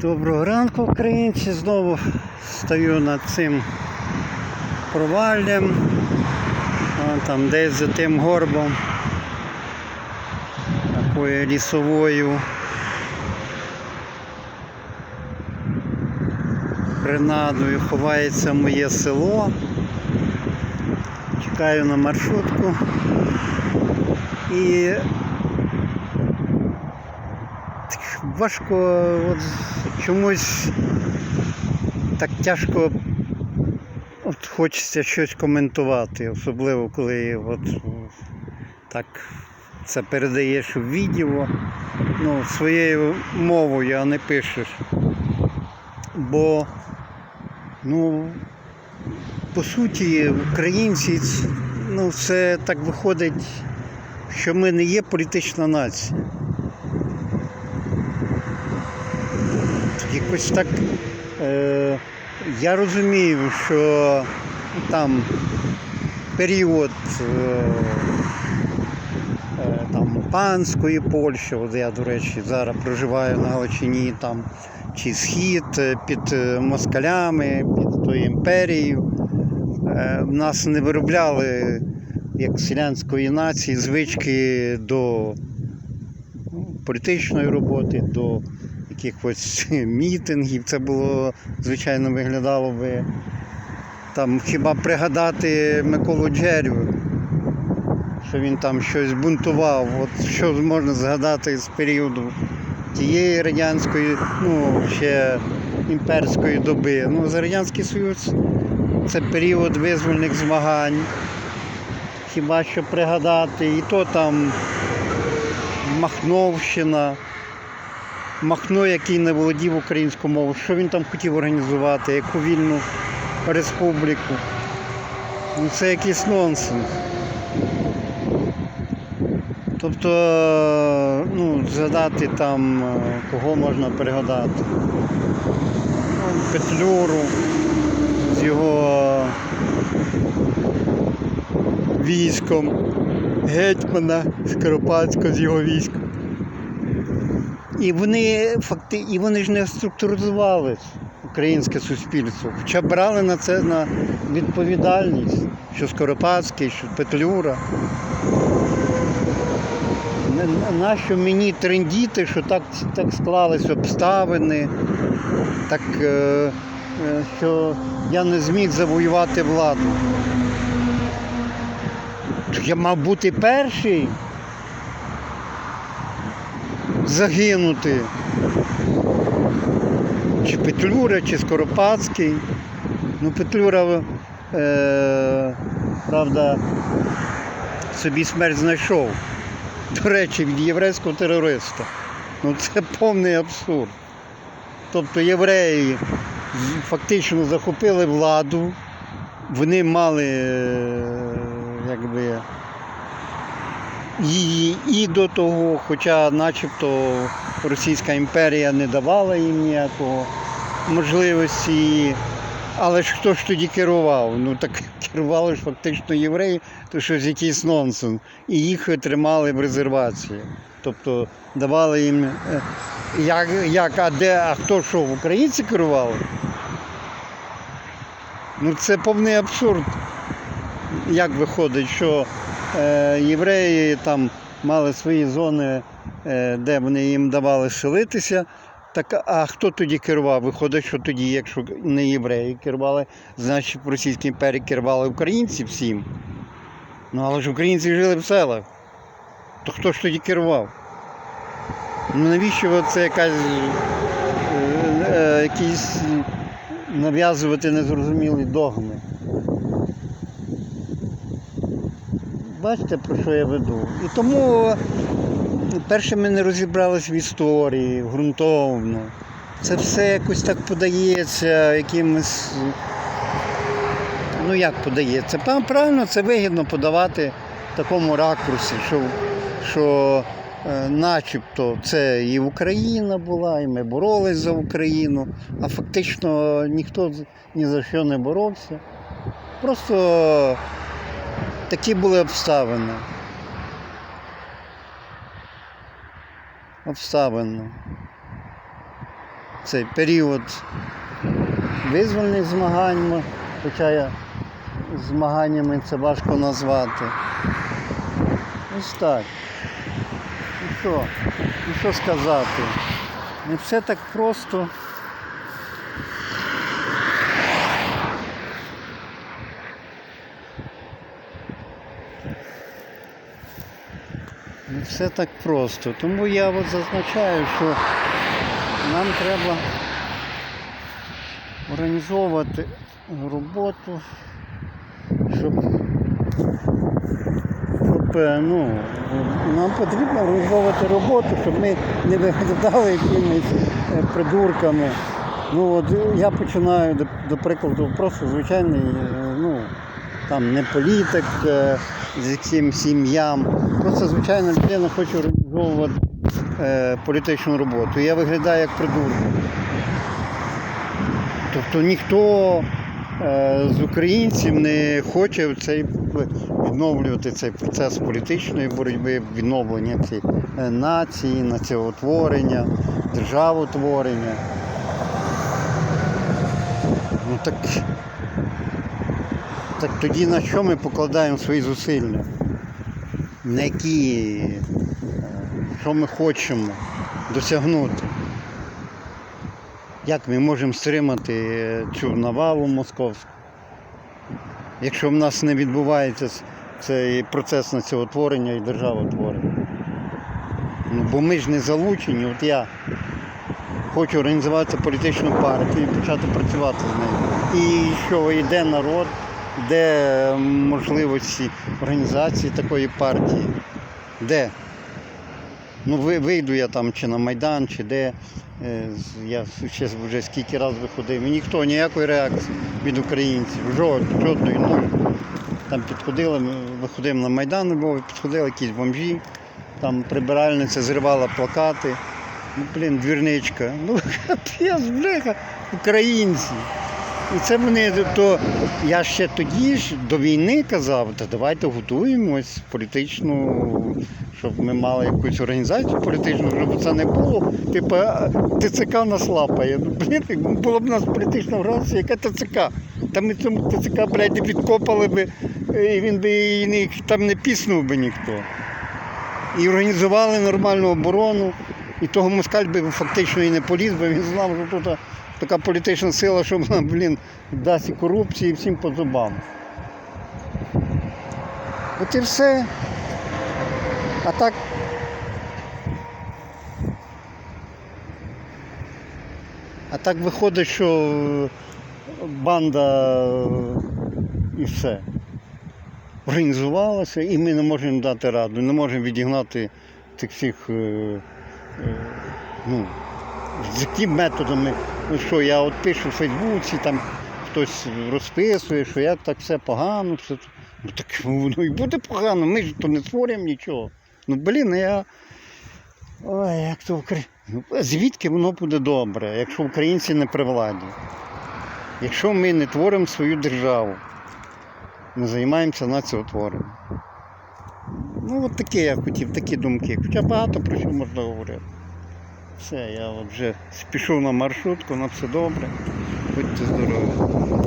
Доброго ранку, українці. Знову стою над цим проваллям. Там десь за тим горбом. Такою лісовою. Принадою ховається моє село. Чекаю на маршрутку. І важко от, чомусь так тяжко от, хочеться щось коментувати, особливо коли от, так це передаєш в відео, ну, своєю мовою, а не пишеш. Бо, ну, по суті, українці, ну, це так виходить, що ми не є політична нація. Якось так. Е, я розумію, що там період е, е, там, панської Польщі, от я, до речі, зараз проживаю на Галичині, там, чи схід е, під е, москалями, під тою імперією. Е, нас не виробляли як селянської нації звички до ну, політичної роботи, до якихось мітингів. Це було, звичайно, виглядало би там хіба пригадати Миколу Джерю, що він там щось бунтував. От що можна згадати з періоду тієї радянської, ну, ще імперської доби. Ну, за Радянський Союз це період визвольних змагань. Хіба що пригадати, і то там Махновщина. Махно, який не володів українською мовою, що він там хотів організувати, яку вільну республіку. Ну, це якийсь нонсенс. Тобто, ну, згадати там, е, кого можна пригадати. Ну, Петлюру з його військом, гетьмана Скоропадського з його військом. І вони факти, і вони ж не структуризували українське суспільство. Хоча брали на це на відповідальність, що Скоропадський, що Петлюра. Нащо мені трендіти, що так, так склались обставини, так, е, е, що я не зміг завоювати владу. Я мав бути перший загинути. Чи Петлюра, чи Скоропадський. Ну, Петлюра, е, правда, собі смерть знайшов. До речі, від єврейського терориста. Ну це повний абсурд. Тобто євреї фактично захопили владу, вони мали е, якби її і до того, хоча начебто Російська імперія не давала їм ніякого можливості. Але ж хто ж тоді керував? Ну так керували ж фактично євреї, то щось якийсь нонсенс. І їх тримали в резервації. Тобто давали їм. е, Як, як а де, а хто що, українці керували? Ну це повний абсурд. Як виходить, що євреї там мали свої зони, е, де вони їм давали селитися. Так, а хто тоді керував? Виходить, що тоді, якщо не євреї керували, значить в Російській імперії керували українці всім. Ну але ж українці жили в селах. То хто ж тоді керував? Ну навіщо це якась е, е, якісь нав'язувати незрозумілі догми? Бачите, про що я веду? І тому перше ми не розібралися в історії ґрунтовно. Це все якось так подається якимось. Ну як подається? Правильно, це вигідно подавати в такому ракурсі, що, що е, начебто це і Україна була, і ми боролись за Україну, а фактично ніхто ні за що не боровся. Просто такі були обставини. Обставини. цей період визвольних змагань, хоча я змаганнями це важко назвати. Ось так. Ну що, ну що сказати? Не все так просто. Все так просто. Тому я от зазначаю, що нам треба організовувати роботу, щоб, е, ну, нам потрібно організовувати роботу, щоб ми не виглядали якимись е, придурками. Ну от я починаю, до, до прикладу, просто звичайний, е, ну, там не політик е, з якимсь сім'ям. Просто звичайна людина хоче організовувати е, політичну роботу. Я виглядаю як придурок. Тобто ніхто е, з українців не хоче цей, відновлювати цей процес політичної боротьби, відновлення цієї нації, націотворення, державотворення. Ну так, так тоді на що ми покладаємо свої зусилля? На які, е, що ми хочемо досягнути? Як ми можемо стримати цю навалу московську? Якщо в нас не відбувається цей процес націотворення і державотворення. Ну, бо ми ж не залучені. От я хочу організувати політичну партію і почати працювати з нею. І що йде народ, де можливості організації такої партії? Де? Ну, вийду я там чи на Майдан, чи де. Е, Я ще вже скільки разів виходив. І ніхто, ніякої реакції від українців. Жод- Жодної нуль. Там підходили, ми виходимо на Майдан, Львові, підходили якісь бомжі, там прибиральниця зривала плакати. Ну, блін, двірничка. Ну, капець, бляха, українці. І це мене то я ще тоді ж до війни казав, та давайте готуємось політичну, щоб ми мали якусь організацію політичну, щоб це не було. Типу ТЦК нас лапає. Ну, блін, була б у нас політична організація, яка ТЦК. Та ми цьому ТЦК, блядь, підкопали би, і він би не, там не піснув би ніхто. І організували нормальну оборону. І того москаль би фактично і не поліз, бо він знав, що тут така політична сила, що вона, блін, дасть і корупції і всім по зубам. От і все. А так. А так виходить, що банда і все. Організувалася, і ми не можемо дати раду, не можемо відігнати цих всіх. е, е, ну, з якими методами, ну що, я от пишу в Фейсбуці, там хтось розписує, що як так все погано, все. Ну так воно і буде погано, ми ж то не створюємо нічого. Ну блін, я. Ой, як то Укра- ну, звідки воно буде добре, якщо українці не при владі? Якщо ми не творимо свою державу, не займаємося націотворенням. Ну, от таке я хотів, такі думки. Хоча багато про що можна говорити. Все, я вже спішу на маршрутку, на все добре. Будьте здорові.